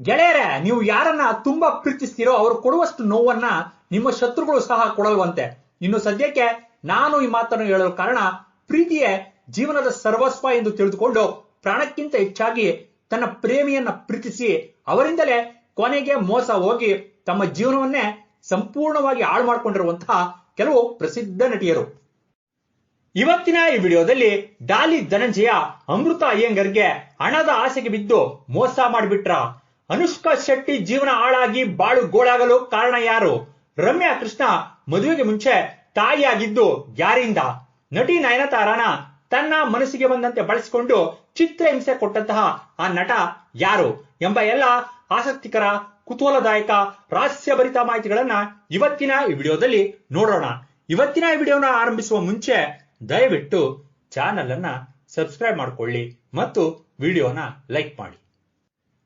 ಗೆಳೆಯರೇ, ನೀವು ಯಾರನ್ನ ತುಂಬಾ ಪ್ರೀತಿಸ್ತೀರೋ ಅವರು ಕೊಡುವಷ್ಟು ನೋವನ್ನ ನಿಮ್ಮ ಶತ್ರುಗಳು ಸಹ ಕೊಡಲ್ವಂತೆ. ಇನ್ನು ಸದ್ಯಕ್ಕೆ ನಾನು ಈ ಮಾತನ್ನು ಹೇಳಲು ಕಾರಣ ಪ್ರೀತಿಯೇ ಜೀವನದ ಸರ್ವಸ್ವ ಎಂದು ತಿಳಿದುಕೊಂಡು ಪ್ರಾಣಕ್ಕಿಂತ ಹೆಚ್ಚಾಗಿ ತನ್ನ ಪ್ರೇಮಿಯನ್ನ ಪ್ರೀತಿಸಿ ಅವರಿಂದಲೇ ಕೊನೆಗೆ ಮೋಸ ಹೋಗಿ ತಮ್ಮ ಜೀವನವನ್ನೇ ಸಂಪೂರ್ಣವಾಗಿ ಹಾಳು ಮಾಡಿಕೊಂಡಿರುವಂತಹ ಕೆಲವು ಪ್ರಸಿದ್ಧ ನಟಿಯರು. ಇವತ್ತಿನ ಈ ವಿಡಿಯೋದಲ್ಲಿ ಡಾಲಿ ಧನಂಜಯ ಅಮೃತ ಅಯ್ಯಂಗರ್ಗೆ ಹಣದ ಆಸೆಗೆ ಬಿದ್ದು ಮೋಸ ಮಾಡಿಬಿಟ್ರ. ಅನುಷ್ಕಾ ಶೆಟ್ಟಿ ಜೀವನ ಹಾಳಾಗಿ ಬಾಳು ಗೋಳಾಗಲು ಕಾರಣ ಯಾರು? ರಮ್ಯಾ ಕೃಷ್ಣ ಮದುವೆಗೆ ಮುಂಚೆ ತಾಯಿಯಾಗಿದ್ದು ಯಾರಿಂದ? ನಟಿ ನಯನತಾರಾನ ತನ್ನ ಮನಸ್ಸಿಗೆ ಬಂದಂತೆ ಬಳಸಿಕೊಂಡು ಚಿತ್ರಹಿಂಸೆ ಕೊಟ್ಟಂತಹ ಆ ನಟ ಯಾರು ಎಂಬ ಎಲ್ಲ ಆಸಕ್ತಿಕರ, ಕುತೂಹಲದಾಯಕ, ರಹಸ್ಯಭರಿತ ಮಾಹಿತಿಗಳನ್ನ ಇವತ್ತಿನ ಈ ವಿಡಿಯೋದಲ್ಲಿ ನೋಡೋಣ. ಇವತ್ತಿನ ಈ ವಿಡಿಯೋನ ಆರಂಭಿಸುವ ಮುಂಚೆ ದಯವಿಟ್ಟು ಚಾನಲ್ ಅನ್ನ ಸಬ್ಸ್ಕ್ರೈಬ್ ಮಾಡಿಕೊಳ್ಳಿ ಮತ್ತು ವಿಡಿಯೋನ ಲೈಕ್ ಮಾಡಿ.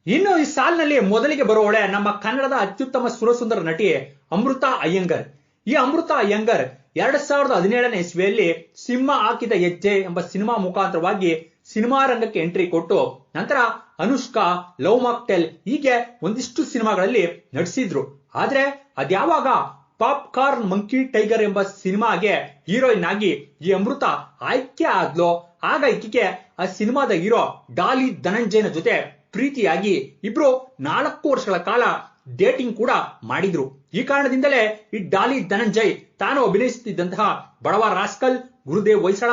ಇನ್ನು ಈ ಸಾಲಿನಲ್ಲಿ ಮೊದಲಿಗೆ ಬರುವವಳೆ ನಮ್ಮ ಕನ್ನಡದ ಅತ್ಯುತ್ತಮ ಸುರಸುಂದರ ನಟಿ ಅಮೃತ ಅಯ್ಯಂಗರ್. ಈ ಅಮೃತ ಅಯ್ಯಂಗರ್ ಎರಡ್ ಸಾವಿರದ ಹದಿನೇಳನೇ ಇಸ್ವಿಯಲ್ಲಿ ಸಿಂಹ ಹಾಕಿದ ಹೆಜ್ಜೆ ಎಂಬ ಸಿನಿಮಾ ಮುಖಾಂತರವಾಗಿ ಸಿನಿಮಾ ರಂಗಕ್ಕೆ ಎಂಟ್ರಿ ಕೊಟ್ಟು ನಂತರ ಅನುಷ್ಕಾ, ಲವ್ ಮಾಕ್ಟೆಲ್ ಹೀಗೆ ಒಂದಿಷ್ಟು ಸಿನಿಮಾಗಳಲ್ಲಿ ನಟಿಸಿದ್ರು. ಆದ್ರೆ ಅದ್ಯಾವಾಗ ಪಾಪ್ಕಾರ್ನ್ ಮಂಕಿ ಟೈಗರ್ ಎಂಬ ಸಿನಿಮಾಗೆ ಹೀರೋಯಿನ್ ಆಗಿ ಈ ಅಮೃತ ಆಯ್ಕೆ ಆದ್ಲೋ, ಆಗ ಈಕೆಗೆ ಆ ಸಿನಿಮಾದ ಹೀರೋ ಡಾಲಿ ಧನಂಜಯನ ಜೊತೆ ಪ್ರೀತಿಯಾಗಿ ಇಬ್ರು ನಾಲ್ಕು ವರ್ಷಗಳ ಕಾಲ ಡೇಟಿಂಗ್ ಕೂಡ ಮಾಡಿದ್ರು. ಈ ಕಾರಣದಿಂದಲೇ ಈ ಡಾಲಿ ಧನಂಜಯ್ ತಾನು ಅಭಿನಯಿಸುತ್ತಿದ್ದಂತಹ ಬಡವ ರಾಸ್ಕಲ್, ಗುರುದೇವ್ ಹೊಯ್ಸಳ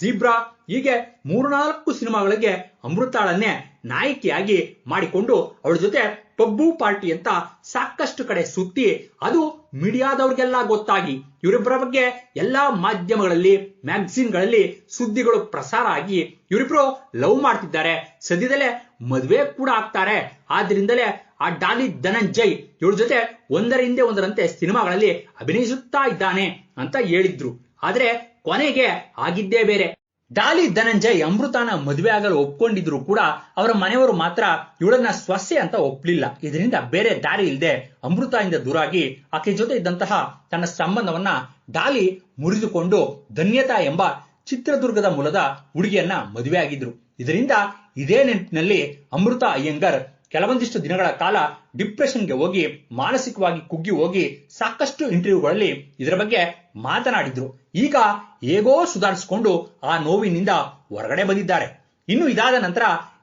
ಜೀಬ್ರಾ ಹೀಗೆ ಮೂರ್ನಾಲ್ಕು ಸಿನಿಮಾಗಳಿಗೆ ಅಮೃತಾಳನ್ನೇ ನಾಯಕಿಯಾಗಿ ಮಾಡಿಕೊಂಡು ಅವಳ ಜೊತೆ ಪಬ್ಬು ಪಾರ್ಟಿ ಅಂತ ಸಾಕಷ್ಟು ಕಡೆ ಸುತ್ತಿ ಅದು ಮೀಡಿಯಾದವ್ರಿಗೆಲ್ಲ ಗೊತ್ತಾಗಿ ಇವರಿಬ್ಬರ ಬಗ್ಗೆ ಎಲ್ಲಾ ಮಾಧ್ಯಮಗಳಲ್ಲಿ ಮ್ಯಾಗಝಿನ್ಗಳಲ್ಲಿ ಸುದ್ದಿಗಳು ಪ್ರಸಾರ ಆಗಿ ಇವರಿಬ್ರು ಲವ್ ಮಾಡ್ತಿದ್ದಾರೆ. ಸದ್ಯದಲ್ಲೇ ಮದುವೆ ಕೂಡ ಆಗ್ತಾರೆ. ಆದ್ರಿಂದಲೇ ಆ ಡಾಲಿ ಧನಂಜಯ್ ಇವಳ ಜೊತೆ ಒಂದರ ಹಿಂದೆ ಒಂದರಂತೆ ಸಿನಿಮಾಗಳಲ್ಲಿ ಅಭಿನಯಿಸುತ್ತಾ ಇದ್ದಾನೆ ಅಂತ ಹೇಳಿದ್ರು. ಆದ್ರೆ ಕೊನೆಗೆ ಆಗಿದ್ದೇ ಬೇರೆ. ಡಾಲಿ ಧನಂಜಯ್ ಅಮೃತಾನ ಮದುವೆ ಆಗಲು ಒಪ್ಕೊಂಡಿದ್ರು ಕೂಡ ಅವರ ಮನೆಯವರು ಮಾತ್ರ ಇವಳನ್ನ ಸ್ವಸ್ಯ ಅಂತ ಒಪ್ಲಿಲ್ಲ. ಇದರಿಂದ ಬೇರೆ ದಾರಿ ಇಲ್ಲದೆ ಅಮೃತ ದೂರಾಗಿ ಆಕೆ ಜೊತೆ ಇದ್ದಂತಹ ತನ್ನ ಸಂಬಂಧವನ್ನ ಡಾಲಿ ಮುರಿದುಕೊಂಡು ಧನ್ಯತಾ ಎಂಬ ಚಿತ್ರದುರ್ಗದ ಮೂಲದ ಹುಡುಗಿಯನ್ನ ಮದುವೆ ಆಗಿದ್ರು. ಇದರಿಂದ ಇದೇ ನಿಟ್ಟಿನಲ್ಲಿ ಅಮೃತ ಅಯ್ಯಂಗರ್ ಕೆಲವೊಂದಿಷ್ಟು ದಿನಗಳ ಕಾಲ ಡಿಪ್ರೆಷನ್ಗೆ ಹೋಗಿ, ಮಾನಸಿಕವಾಗಿ ಕುಗ್ಗಿ ಹೋಗಿ ಸಾಕಷ್ಟು ಇಂಟರ್ವ್ಯೂಗಳಲ್ಲಿ ಇದರ ಬಗ್ಗೆ ಮಾತನಾಡಿದ್ರು. ಈಗ ಹೇಗೋ ಸುಧಾರಿಸಿಕೊಂಡು ಆ ನೋವಿನಿಂದ ಹೊರಗಡೆ ಬಂದಿದ್ದಾರೆ. ಇನ್ನು ಇದಾದ ನಂತರ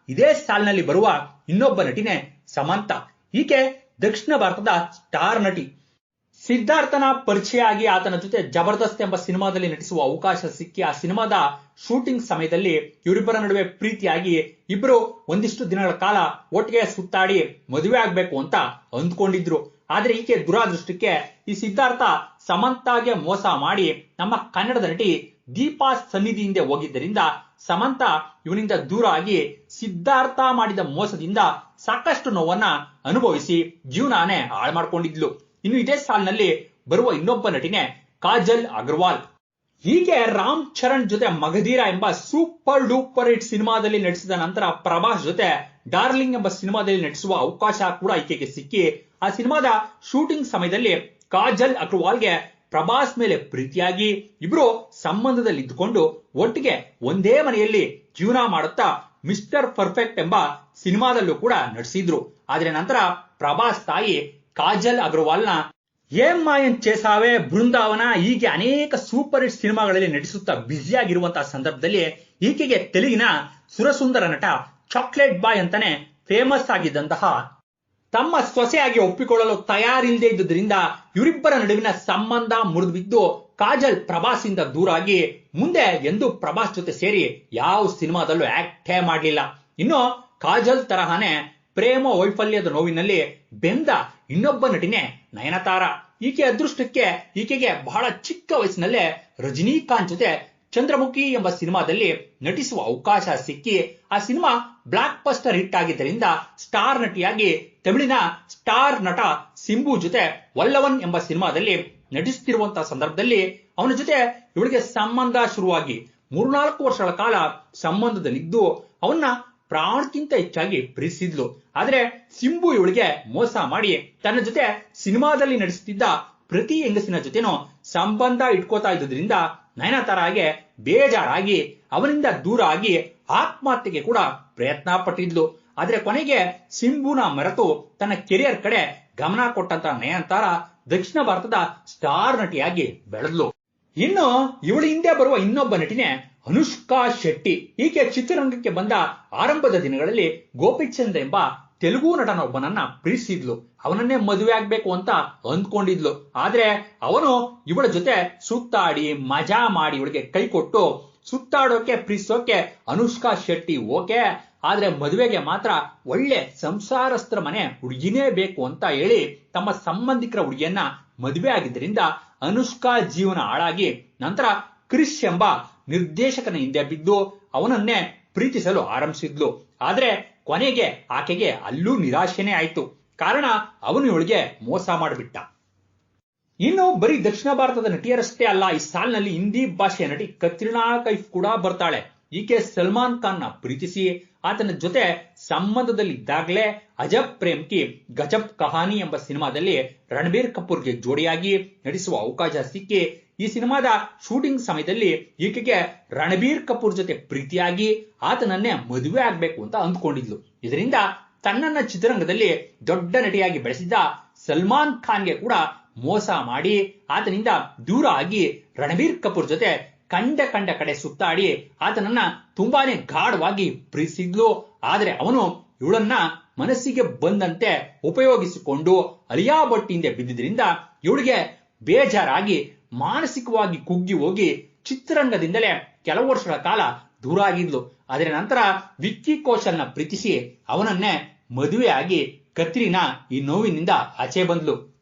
ಇದೇ ಸಾಲಿನಲ್ಲಿ ಬರುವ ಇನ್ನೊಬ್ಬ ನಟಿನೇ ಸಮಂತ. ಈಕೆ ದಕ್ಷಿಣ ಭಾರತದ ಸ್ಟಾರ್ ನಟಿ. ಸಿದ್ಧಾರ್ಥನ ಪರಿಚಯ ಆಗಿ ಆತನ ಜೊತೆ ಜಬರ್ದಸ್ತ್ ಎಂಬ ಸಿನಿಮಾದಲ್ಲಿ ನಟಿಸುವ ಅವಕಾಶ ಸಿಕ್ಕಿ ಆ ಸಿನಿಮಾದ ಶೂಟಿಂಗ್ ಸಮಯದಲ್ಲಿ ಇವರಿಬ್ಬರ ನಡುವೆ ಪ್ರೀತಿಯಾಗಿ ಇಬ್ಬರು ಒಂದಿಷ್ಟು ದಿನಗಳ ಕಾಲ ಒಟ್ಟಿಗೆ ಸುತ್ತಾಡಿ ಮದುವೆ ಆಗ್ಬೇಕು ಅಂತ ಅಂದ್ಕೊಂಡಿದ್ರು. ಆದ್ರೆ ಈಕೆ ದುರಾದೃಷ್ಟಕ್ಕೆ ಈ ಸಿದ್ಧಾರ್ಥ ಸಮಂತಾಗೆ ಮೋಸ ಮಾಡಿ ನಮ್ಮ ಕನ್ನಡದ ನಟಿ ದೀಪಾ ಸನ್ನಿಧಿಯಿಂದ ಹೋಗಿದ್ದರಿಂದ ಸಮಂತ ಇವನಿಂದ ದೂರ ಆಗಿ ಸಿದ್ಧಾರ್ಥ ಮಾಡಿದ ಮೋಸದಿಂದ ಸಾಕಷ್ಟು ನೋವನ್ನ ಅನುಭವಿಸಿ ಜೀವನಾನೇ ಹಾಳು ಮಾಡ್ಕೊಂಡಿದ್ಲು. ಇನ್ನು ಇದೇ ಸಾಲಿನಲ್ಲಿ ಬರುವ ಇನ್ನೊಬ್ಬ ನಟಿನೇ ಕಾಜಲ್ ಅಗರ್ವಾಲ್. ಹೀಗೆ ರಾಮ್ ಚರಣ್ ಜೊತೆ ಮಗಧೀರ ಎಂಬ ಸೂಪರ್ ಡೂಪರ್ ಹಿಟ್ ಸಿನಿಮಾದಲ್ಲಿ ನಟಿಸಿದ ನಂತರ ಪ್ರಭಾಸ್ ಜೊತೆ ಡಾರ್ಲಿಂಗ್ ಎಂಬ ಸಿನಿಮಾದಲ್ಲಿ ನಟಿಸುವ ಅವಕಾಶ ಕೂಡ ಈಕೆಗೆ ಸಿಕ್ಕಿ, ಆ ಸಿನಿಮಾದ ಶೂಟಿಂಗ್ ಸಮಯದಲ್ಲಿ ಕಾಜಲ್ ಅಗ್ರವಾಲ್ಗೆ ಪ್ರಭಾಸ್ ಮೇಲೆ ಪ್ರೀತಿಯಾಗಿ ಇಬ್ರು ಸಂಬಂಧದಲ್ಲಿ ಇದ್ದುಕೊಂಡು ಒಟ್ಟಿಗೆ ಒಂದೇ ಮನೆಯಲ್ಲಿ ಜೀವನ ಮಾಡುತ್ತಾ ಮಿಸ್ಟರ್ ಪರ್ಫೆಕ್ಟ್ ಎಂಬ ಸಿನಿಮಾದಲ್ಲೂ ಕೂಡ ನಟಿಸಿದ್ರು. ಆದ್ರೆ ನಂತರ ಪ್ರಭಾಸ್ ತಾಯಿ ಕಾಜಲ್ ಅಗರ್ವಾಲ್ನ ಏಮ್ ಮಾಯನ್ ಚೇಸಾವೆ ಬೃಂದಾವನ ಹೀಗೆ ಅನೇಕ ಸೂಪರ್ ಹಿಟ್ ಸಿನಿಮಾಗಳಲ್ಲಿ ನಟಿಸುತ್ತಾ ಬ್ಯುಸಿಯಾಗಿರುವಂತಹ ಸಂದರ್ಭದಲ್ಲಿ ಈಕೆಗೆ ತೆಲುಗಿನ ಸುರಸುಂದರ ನಟ ಚಾಕ್ಲೇಟ್ ಬಾಯ್ ಅಂತಾನೆ ಫೇಮಸ್ ಆಗಿದ್ದಂತಹ ತಮ್ಮ ಸೊಸೆಯಾಗಿ ಒಪ್ಪಿಕೊಳ್ಳಲು ತಯಾರಿಲ್ಲದೆ ಇದ್ದುದರಿಂದ ಇವರಿಬ್ಬರ ನಡುವಿನ ಸಂಬಂಧ ಮುರಿದು ಬಿದ್ದು ಕಾಜಲ್ ಪ್ರಭಾಸಿಂದ ದೂರಾಗಿ ಮುಂದೆ ಎಂದು ಪ್ರಭಾಸ್ ಜೊತೆ ಸೇರಿ ಯಾವ ಸಿನಿಮಾದಲ್ಲೂ ಆಕ್ಟೇ ಮಾಡಲಿಲ್ಲ. ಇನ್ನು ಕಾಜಲ್ ತರಹನೇ ಪ್ರೇಮ ವೈಫಲ್ಯದ ನೋವಿನಲ್ಲಿ ಬೆಂದ ಇನ್ನೊಬ್ಬ ನಟಿನೆ ನಯನತಾರ. ಈಕೆ ಅದೃಷ್ಟಕ್ಕೆ ಈಕೆಗೆ ಬಹಳ ಚಿಕ್ಕ ವಯಸ್ಸಿನಲ್ಲೇ ರಜನಿಕಾಂತ್ ಜೊತೆ ಚಂದ್ರಮುಖಿ ಎಂಬ ಸಿನಿಮಾದಲ್ಲಿ ನಟಿಸುವ ಅವಕಾಶ ಸಿಕ್ಕಿ, ಆ ಸಿನಿಮಾ ಬ್ಲಾಕ್ ಪಸ್ಟರ್ ಹಿಟ್ ಆಗಿದ್ದರಿಂದ ಸ್ಟಾರ್ ನಟಿಯಾಗಿ ತಮಿಳಿನ ಸ್ಟಾರ್ ನಟ ಸಿಂಬು ಜೊತೆ ವಲ್ಲವನ್ ಎಂಬ ಸಿನಿಮಾದಲ್ಲಿ ನಟಿಸುತ್ತಿರುವಂತಹ ಸಂದರ್ಭದಲ್ಲಿ ಅವನ ಜೊತೆ ಇವಳಿಗೆ ಸಂಬಂಧ ಶುರುವಾಗಿ ಮೂರ್ನಾಲ್ಕು ವರ್ಷಗಳ ಕಾಲ ಸಂಬಂಧದಲ್ಲಿದ್ದು, ಅವನ್ನ ಪ್ರಾಣಕ್ಕಿಂತ ಹೆಚ್ಚಾಗಿ ಪ್ರೀತಿಸಿದ್ಲು. ಆದ್ರೆ ಸಿಂಬು ಇವಳಿಗೆ ಮೋಸ ಮಾಡಿ ತನ್ನ ಜೊತೆ ಸಿನಿಮಾದಲ್ಲಿ ನಡೆಸುತ್ತಿದ್ದ ಪ್ರತಿ ಹೆಂಗಸಿನ ಜೊತೆನೂ ಸಂಬಂಧ ಇಟ್ಕೋತಾ ಇದ್ದುದರಿಂದ ನಯನತಾರಾಗೆ ಬೇಜಾರಾಗಿ, ಅವನಿಂದ ದೂರ ಆಗಿ ಆತ್ಮಹತ್ಯೆಗೆ ಕೂಡ ಪ್ರಯತ್ನ ಪಟ್ಟಿದ್ಲು. ಆದ್ರೆ ಕೊನೆಗೆ ಸಿಂಬುನ ಮರೆತು ತನ್ನ ಕೆರಿಯರ್ ಕಡೆ ಗಮನ ಕೊಟ್ಟಂತ ನಯನತಾರ ದಕ್ಷಿಣ ಭಾರತದ ಸ್ಟಾರ್ ನಟಿಯಾಗಿ ಬೆಳೆದ್ಲು. ಇನ್ನು ಇವಳ ಹಿಂದೆ ಬರುವ ಇನ್ನೊಬ್ಬ ನಟಿನೇ ಅನುಷ್ಕಾ ಶೆಟ್ಟಿ. ಈಕೆ ಚಿತ್ರರಂಗಕ್ಕೆ ಬಂದ ಆರಂಭದ ದಿನಗಳಲ್ಲಿ ಗೋಪಿಚಂದ್ ಎಂಬ ತೆಲುಗು ನಟನೊಬ್ಬನನ್ನ ಪ್ರೀತಿಸಿದ್ಲು. ಅವನನ್ನೇ ಮದುವೆ ಆಗ್ಬೇಕು ಅಂತ ಅಂದ್ಕೊಂಡಿದ್ಲು. ಆದ್ರೆ ಅವನು ಇವಳ ಜೊತೆ ಸುತ್ತಾಡಿ, ಮಜಾ ಮಾಡಿ ಇವಳಿಗೆ ಕೈ ಕೊಟ್ಟು ಸುತ್ತಾಡೋಕೆ, ಪ್ರೀತಿಸೋಕೆ ಅನುಷ್ಕಾ ಶೆಟ್ಟಿ ಓಕೆ. ಆದ್ರೆ ಮದುವೆಗೆ ಮಾತ್ರ ಒಳ್ಳೆ ಸಂಸಾರಸ್ತ್ರ ಮನೆ ಹುಡುಗಿನೇ ಬೇಕು ಅಂತ ಹೇಳಿ ತಮ್ಮ ಸಂಬಂಧಿಕರ ಹುಡುಗಿಯನ್ನ ಮದುವೆ ಆಗಿದ್ದರಿಂದ ಅನುಷ್ಕಾ ಜೀವನ ಹಾಳಾಗಿ ನಂತರ ಕ್ರಿಶ್ ಎಂಬ ನಿರ್ದೇಶಕನ ಹಿಂದೆ ಬಿದ್ದು ಅವನನ್ನೇ ಪ್ರೀತಿಸಲು ಆರಂಭಿಸಿದ್ಲು. ಆದ್ರೆ ಕೊನೆಗೆ ಆಕೆಗೆ ಅಲ್ಲೂ ನಿರಾಶೆನೇ ಆಯ್ತು. ಕಾರಣ ಅವನು ಇವಳಿಗೆ ಮೋಸ ಮಾಡಿಬಿಟ್ಟ. ಇನ್ನು ಬರೀ ದಕ್ಷಿಣ ಭಾರತದ ನಟಿಯರಷ್ಟೇ ಅಲ್ಲ, ಈ ಸಾಲಿನಲ್ಲಿ ಹಿಂದಿ ಭಾಷೆಯ ನಟಿ ಕತ್ರಿನಾ ಕೈಫ್ ಕೂಡ ಬರ್ತಾಳೆ. ಈಕೆ ಸಲ್ಮಾನ್ ಖಾನ್ನ ಪ್ರೀತಿಸಿ, ಆತನ ಜೊತೆ ಸಂಬಂಧದಲ್ಲಿದ್ದಾಗಲೇ ಅಜಬ್ ಪ್ರೇಮ್ ಕಿ ಗಜಬ್ ಕಹಾನಿ ಎಂಬ ಸಿನಿಮಾದಲ್ಲಿ ರಣಬೀರ್ ಕಪೂರ್ಗೆ ಜೋಡಿಯಾಗಿ ನಟಿಸುವ ಅವಕಾಶ ಸಿಕ್ಕಿ ಈ ಸಿನಿಮಾದ ಶೂಟಿಂಗ್ ಸಮಯದಲ್ಲಿ ಈಕೆಗೆ ರಣಬೀರ್ ಕಪೂರ್ ಜೊತೆ ಪ್ರೀತಿಯಾಗಿ ಆತನನ್ನೇ ಮದುವೆ ಆಗ್ಬೇಕು ಅಂತ ಅಂದ್ಕೊಂಡಿದ್ಲು. ಇದರಿಂದ ತನ್ನನ್ನ ಚಿತ್ರರಂಗದಲ್ಲಿ ದೊಡ್ಡ ನಟಿಯಾಗಿ ಬೆಳೆಸಿದ್ದ ಸಲ್ಮಾನ್ ಖಾನ್ಗೆ ಕೂಡ ಮೋಸ ಮಾಡಿ ಆತನಿಂದ ದೂರ ಆಗಿ ರಣಬೀರ್ ಕಪೂರ್ ಜೊತೆ ಕಂಡ ಕಂಡ ಕಡೆ ಸುತ್ತಾಡಿ ಆತನನ್ನ ತುಂಬಾನೇ ಗಾಢವಾಗಿ ಪ್ರೀತಿಸಿದ್ಲು. ಆದ್ರೆ ಅವನು ಇವಳನ್ನ ಮನಸ್ಸಿಗೆ ಬಂದಂತೆ ಉಪಯೋಗಿಸಿಕೊಂಡು ಅಲಿಯಾ ಬಟ್ಟಿಯಿಂದ ಬಿದ್ದಿದ್ರಿಂದ ಇವಳಿಗೆ ಬೇಜಾರಾಗಿ ಮಾನಸಿಕವಾಗಿ ಕುಗ್ಗಿ ಹೋಗಿ ಚಿತ್ರರಂಗದಿಂದಲೇ ಕೆಲವು ವರ್ಷಗಳ ಕಾಲ ದೂರ ಆಗಿದ್ಲು. ಅದರ ನಂತರ ವಿಕ್ಕಿ ಕೋಶಲ್ನ ಪ್ರೀತಿಸಿ ಅವನನ್ನೇ ಮದುವೆಯಾಗಿ ಕತ್ರಿನಾ ಈ ನೋವಿನಿಂದ ಆಚೆ ಬಂದ್ಲು.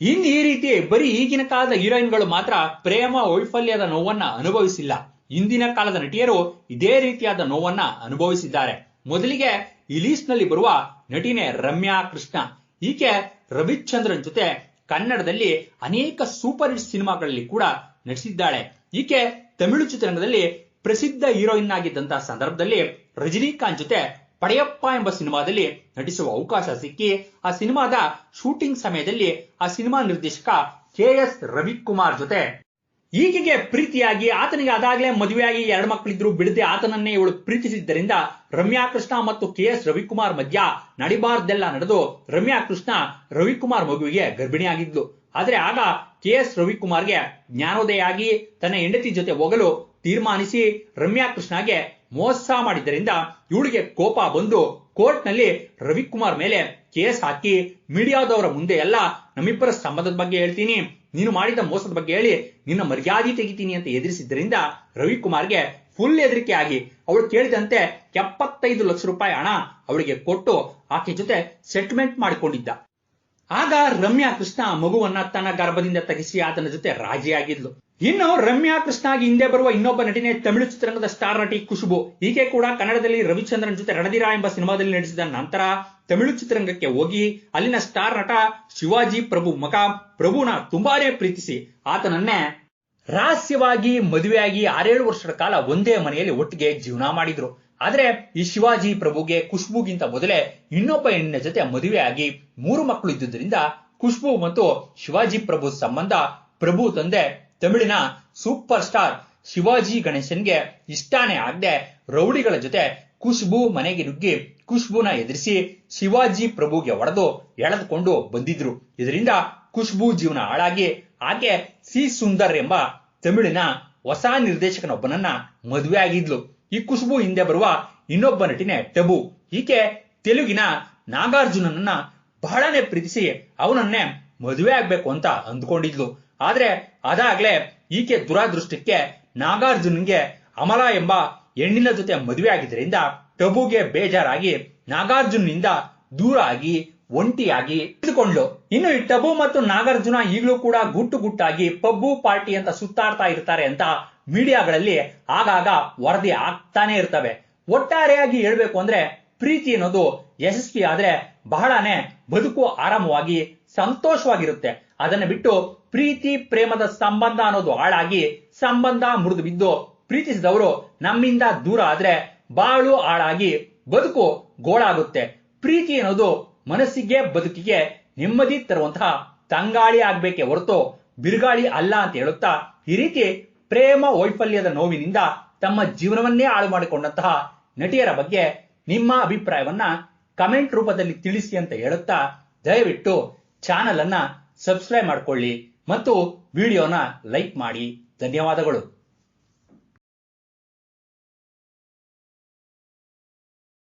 ಇನ್ನು ಈ ರೀತಿ ಬರೀ ಈಗಿನ ಕಾಲದ ಹೀರೋಯಿನ್ಗಳು ಮಾತ್ರ ಪ್ರೇಮ ವೈಫಲ್ಯದ ನೋವನ್ನ ಅನುಭವಿಸಿಲ್ಲ. ಇಂದಿನ ಕಾಲದ ನಟಿಯರು ಇದೇ ರೀತಿಯಾದ ನೋವನ್ನ ಅನುಭವಿಸಿದ್ದಾರೆ. ಮೊದಲಿಗೆ ಇಲೀಸ್ನಲ್ಲಿ ಬರುವ ನಟಿನೇ ರಮ್ಯಾ ಕೃಷ್ಣ. ಈಕೆ ರವಿಚಂದ್ರನ್ ಜೊತೆ ಕನ್ನಡದಲ್ಲಿ ಅನೇಕ ಸೂಪರ್ ಹಿಟ್ ಸಿನಿಮಾಗಳಲ್ಲಿ ಕೂಡ ನಟಿಸಿದ್ದಾಳೆ. ಈಕೆ ತಮಿಳು ಚಿತ್ರರಂಗದಲ್ಲಿ ಪ್ರಸಿದ್ಧ ಹೀರೋಯಿನ್ ಆಗಿದ್ದಂತಹ ಸಂದರ್ಭದಲ್ಲಿ ರಜನಿಕಾಂತ್ ಜೊತೆ ಪಡೆಯಪ್ಪ ಎಂಬ ಸಿನಿಮಾದಲ್ಲಿ ನಟಿಸುವ ಅವಕಾಶ ಸಿಕ್ಕಿ, ಆ ಸಿನಿಮಾದ ಶೂಟಿಂಗ್ ಸಮಯದಲ್ಲಿ ಆ ಸಿನಿಮಾ ನಿರ್ದೇಶಕ ಕೆ ಎಸ್ ರವಿಕುಮಾರ್ ಜೊತೆ ಈಕೆಗೆ ಪ್ರೀತಿಯಾಗಿ, ಆತನಿಗೆ ಅದಾಗಲೇ ಮದುವೆಯಾಗಿ ಎರಡು ಮಕ್ಕಳಿದ್ರು ಬಿಡದೆ ಆತನನ್ನೇ ಇವಳು ಪ್ರೀತಿಸಿದ್ದರಿಂದ ರಮ್ಯಾ ಕೃಷ್ಣ ಮತ್ತು ಕೆ ಎಸ್ ರವಿಕುಮಾರ್ ಮಧ್ಯ ನಡಿಬಾರ್ದೆಲ್ಲ ನಡೆದು ರಮ್ಯಾ ಕೃಷ್ಣ ರವಿಕುಮಾರ್ ಮಗುವಿಗೆ ಗರ್ಭಿಣಿಯಾಗಿದ್ಲು ಆದ್ರೆ ಆಗ ಕೆ ಎಸ್ ರವಿಕುಮಾರ್ಗೆ ಜ್ಞಾನೋದಯ ಆಗಿ ತನ್ನ ಹೆಂಡತಿ ಜೊತೆ ಹೋಗಲು ತೀರ್ಮಾನಿಸಿ ರಮ್ಯಾ ಕೃಷ್ಣಗೆ ಮೋಸ ಮಾಡಿದ್ದರಿಂದ ಇವಳಿಗೆ ಕೋಪ ಬಂದು ಕೋರ್ಟ್ನಲ್ಲಿ ರವಿಕುಮಾರ್ ಮೇಲೆ ಕೇಸ್ ಹಾಕಿ ಮೀಡಿಯಾದವರ ಮುಂದೆ ಎಲ್ಲ ನಮ್ಮಿಬ್ಬರ ಸಂಬಂಧದ ಬಗ್ಗೆ ಹೇಳ್ತೀನಿ. ನೀನು ಮಾಡಿದ ಮೋಸದ ಬಗ್ಗೆ ಹೇಳಿ ನಿನ್ನ ಮರ್ಯಾದೆ ತೆಗಿತೀನಿ ಅಂತ ಎದುರಿಸಿದ್ದರಿಂದ ರವಿಕುಮಾರ್ಗೆ ಫುಲ್ ಹೆದರಿಕೆ ಆಗಿ ಅವಳು ಕೇಳಿದಂತೆ ಎಪ್ಪತ್ತೈದು ಲಕ್ಷ ರೂಪಾಯಿ ಹಣ ಅವಳಿಗೆ ಕೊಟ್ಟು ಆಕೆ ಜೊತೆ ಸೆಟ್ಲ್ಮೆಂಟ್ ಮಾಡಿಕೊಂಡಿದ್ದ. ಆಗ ರಮ್ಯಾ ಕೃಷ್ಣ ಮಗುವನ್ನ ತನ್ನ ಗರ್ಭದಿಂದ ತಗಿಸಿ ಆತನ ಜೊತೆ ರಾಜಿಯಾಗಿದ್ಲು. ಇನ್ನು ರಮ್ಯಾ ಕೃಷ್ಣಾಗಿ ಹಿಂದೆ ಬರುವ ಇನ್ನೊಬ್ಬ ನಟಿನೇ ತಮಿಳು ಚಿತ್ರರಂಗದ ಸ್ಟಾರ್ ನಟಿ ಖುಷ್ಬು ಈಕೆ ಕೂಡ ಕನ್ನಡದಲ್ಲಿ ರವಿಚಂದ್ರನ್ ಜೊತೆ ರಣದಿರಾ ಎಂಬ ಸಿನಿಮಾದಲ್ಲಿ ನಟಿಸಿದ ನಂತರ ತಮಿಳು ಚಿತ್ರರಂಗಕ್ಕೆ ಹೋಗಿ ಅಲ್ಲಿನ ಸ್ಟಾರ್ ನಟ ಶಿವಾಜಿ ಪ್ರಭು ಮಗ ಪ್ರಭುನ ತುಂಬಾನೇ ಪ್ರೀತಿಸಿ. ಆತನನ್ನೇ ರಹಸ್ಯವಾಗಿ ಮದುವೆಯಾಗಿ ಆರೇಳು ವರ್ಷದ ಕಾಲ ಒಂದೇ ಮನೆಯಲ್ಲಿ ಒಟ್ಟಿಗೆ ಜೀವನ ಮಾಡಿದ್ರು. ಆದ್ರೆ ಈ ಶಿವಾಜಿ ಪ್ರಭುಗೆ ಖುಷ್ಬುಗಿಂತ ಮೊದಲೇ ಇನ್ನೊಬ್ಬ ಹೆಣ್ಣಿನ ಜೊತೆ ಮದುವೆಯಾಗಿ ಮೂರು ಮಕ್ಕಳು ಇದ್ದುದರಿಂದ ಖುಷ್ಬು ಮತ್ತು ಶಿವಾಜಿ ಪ್ರಭು ಸಂಬಂಧ ಪ್ರಭು ತಂದೆ ತಮಿಳಿನ ಸೂಪರ್ ಸ್ಟಾರ್ ಶಿವಾಜಿ ಗಣೇಶನ್ಗೆ ಇಷ್ಟಾನೇ ಆಗದೆ ರೌಡಿಗಳ ಜೊತೆ ಖುಷ್ಬು ಮನೆಗೆ ನುಗ್ಗಿ ಖುಷ್ಬುನ ಎದುರಿಸಿ ಶಿವಾಜಿ ಪ್ರಭುಗೆ ಒಡೆದು ಎಳೆದುಕೊಂಡು ಬಂದಿದ್ರು. ಇದರಿಂದ ಖುಷ್ಬು ಜೀವನ ಹಾಳಾಗಿ ಆಕೆ ಸಿ ಸುಂದರ್ ಎಂಬ ತಮಿಳಿನ ಹೊಸ ನಿರ್ದೇಶಕನೊಬ್ಬನನ್ನ ಮದುವೆ ಆಗಿದ್ಲು. ಈ ಖುಷ್ಬು ಹಿಂದೆ ಬರುವ ಇನ್ನೊಬ್ಬ ನಟಿನೇ ಟಬು. ಈಕೆ ತೆಲುಗಿನ ನಾಗಾರ್ಜುನನನ್ನ ಬಹಳನೇ ಪ್ರೀತಿಸಿ ಅವನನ್ನೇ ಮದುವೆ ಆಗ್ಬೇಕು ಅಂತ ಅಂದ್ಕೊಂಡಿದ್ಲು. ಆದ್ರೆ ಅದಾಗ್ಲೇ ಈಕೆ ದುರಾದೃಷ್ಟಕ್ಕೆ ನಾಗಾರ್ಜುನ್ಗೆ ಅಮಲ ಎಂಬ ಹೆಣ್ಣಿನ ಜೊತೆ ಮದುವೆ ಆಗಿದ್ದರಿಂದ ಟಬುಗೆ ಬೇಜಾರಾಗಿ ನಾಗಾರ್ಜುನ್ನಿಂದ ದೂರ ಆಗಿ ಒಂಟಿಯಾಗಿ ಇಳಿದುಕೊಂಡ್ಲು ಇನ್ನು ಈ ಟಬು ಮತ್ತು ನಾಗಾರ್ಜುನ ಈಗಲೂ ಕೂಡ ಗುಟ್ಟು ಗುಟ್ಟಾಗಿ ಪಬ್ಬು ಪಾರ್ಟಿ ಅಂತ ಸುತ್ತಾಡ್ತಾ ಇರ್ತಾರೆ ಅಂತ ಮೀಡಿಯಾಗಳಲ್ಲಿ ಆಗಾಗ ವರದಿ ಆಗ್ತಾನೆ ಇರ್ತವೆ. ಒಟ್ಟಾರೆಯಾಗಿ ಹೇಳ್ಬೇಕು ಅಂದ್ರೆ ಪ್ರೀತಿ ಅನ್ನೋದು ಯಶಸ್ವಿ ಆದ್ರೆ ಬಹಳನೇ ಬದುಕು ಆರಾಮವಾಗಿ ಸಂತೋಷವಾಗಿರುತ್ತೆ. ಅದನ್ನ ಬಿಟ್ಟು ಪ್ರೀತಿ, ಪ್ರೇಮದ ಸಂಬಂಧ ಅನ್ನೋದು ಹಾಳಾಗಿ ಸಂಬಂಧ ಮುರಿದು ಬಿದ್ದು ಪ್ರೀತಿಸಿದವರು ನಮ್ಮಿಂದ ದೂರ ಆದ್ರೆ ಬಾಳು ಹಾಳಾಗಿ ಬದುಕು ಗೋಳಾಗುತ್ತೆ. ಪ್ರೀತಿ ಅನ್ನೋದು ಮನಸ್ಸಿಗೆ, ಬದುಕಿಗೆ ನೆಮ್ಮದಿ ತರುವಂತಹ ತಂಗಾಳಿ ಆಗ್ಬೇಕೆ ಹೊರತು ಬಿರುಗಾಳಿ ಅಲ್ಲ ಅಂತ ಹೇಳುತ್ತಾ ಈ ರೀತಿ ಪ್ರೇಮ ವೈಫಲ್ಯದ ನೋವಿನಿಂದ ತಮ್ಮ ಜೀವನವನ್ನೇ ಹಾಳು ಮಾಡಿಕೊಂಡಂತಹ ನಟಿಯರ ಬಗ್ಗೆ ನಿಮ್ಮ ಅಭಿಪ್ರಾಯವನ್ನ ಕಮೆಂಟ್ ರೂಪದಲ್ಲಿ ತಿಳಿಸಿ ಅಂತ ಹೇಳುತ್ತಾ ದಯವಿಟ್ಟು ಚಾನಲ್ ಅನ್ನ ಸಬ್ಸ್ಕ್ರೈಬ್ ಮಾಡ್ಕೊಳ್ಳಿ ಮತ್ತು ವಿಡಿಯೋನ ಲೈಕ್ ಮಾಡಿ. ಧನ್ಯವಾದಗಳು.